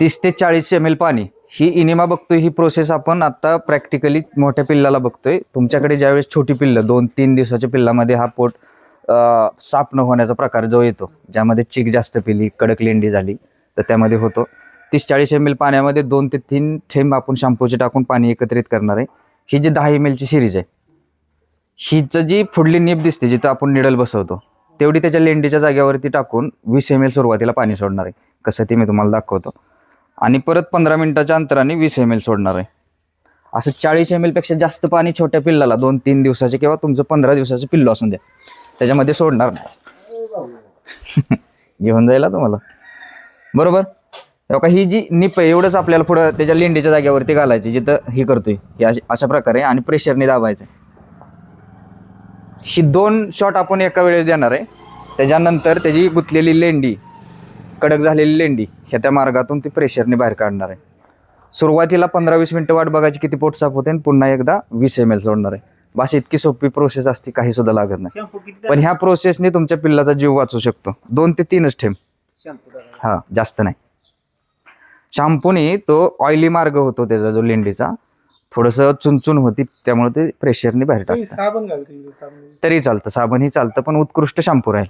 तीस ते चाळीस एम एल पाणी. ही इनिमा बघतोय ही प्रोसेस आपण आता प्रॅक्टिकली मोठ्या पिल्लाला बघतोय. तुमच्याकडे ज्यावेळेस छोटी पिल्लं दोन तीन दिवसाच्या पिल्लामध्ये हा पोट साफ न होण्याचा प्रकार जो येतो ज्यामध्ये चिक जास्त पिली कडक लेंडी झाली तर त्यामध्ये होतो. तीस चाळीस एम एल पाण्यामध्ये दोन ते तीन थेंब आपण शॅम्पूचे टाकून पाणी एकत्रित करणार आहे. ही जी दहा एम एलची सिरीज आहे हिचं जी पुढली नीप दिसते जिथं आपण निडल बसवतो तेवढी त्याच्या लेंडीच्या जागेवरती टाकून वीस एम एल सुरुवातीला पाणी सोडणार आहे. कसं ते मी तुम्हाला दाखवतो. आणि परत पंधरा मिनिटाच्या अंतराने वीस एम एल सोडणार आहे. असं चाळीस एमपेक्षा जास्त पाणी छोट्या पिल्लाला दोन तीन दिवसाचे किंवा तुमचं पंधरा दिवसाचं पिल्लो असून द्या. त्याच्यामध्ये सोडणार नाही. घेऊन जायला तुम्हाला. बरोबर? का ही जी निप आहे एवढंच आपल्याला पुढं त्याच्या लेंडीच्या जागेवरती घालायची जिथं ही करतोय. अशा प्रकारे आणि प्रेशरने दाबायचं ही दोन शॉट आपण एका वेळेस देणार आहे. त्याच्यानंतर त्याची गुंतलेली लेंडी कडक झालेली लेंडी ह्या त्या मार्गातून ती प्रेशरने बाहेर काढणार आहे. सुरुवातीला पंधरा वीस मिनटं वाट बघायची किती पोट साफ होते आणि पुन्हा एकदा वीस एम एल सोडणार आहे. बस इतकी सोपी प्रोसेस असते काही सुद्धा लागत नाही. पण ह्या प्रोसेसने तुमच्या पिल्लाचा जीव वाचू शकतो. दोन ते तीनच ठेम हा जास्त नाही. शॅम्पूने तो ऑइली मार्ग होतो त्याचा जो लेंडीचा. थोडंसं चुनचुन होती त्यामुळे ते प्रेशरने बाहेर टाकतात साबण घालते साबण. तरी चालतं साबणही चालतं पण उत्कृष्ट शॅम्पू राहील.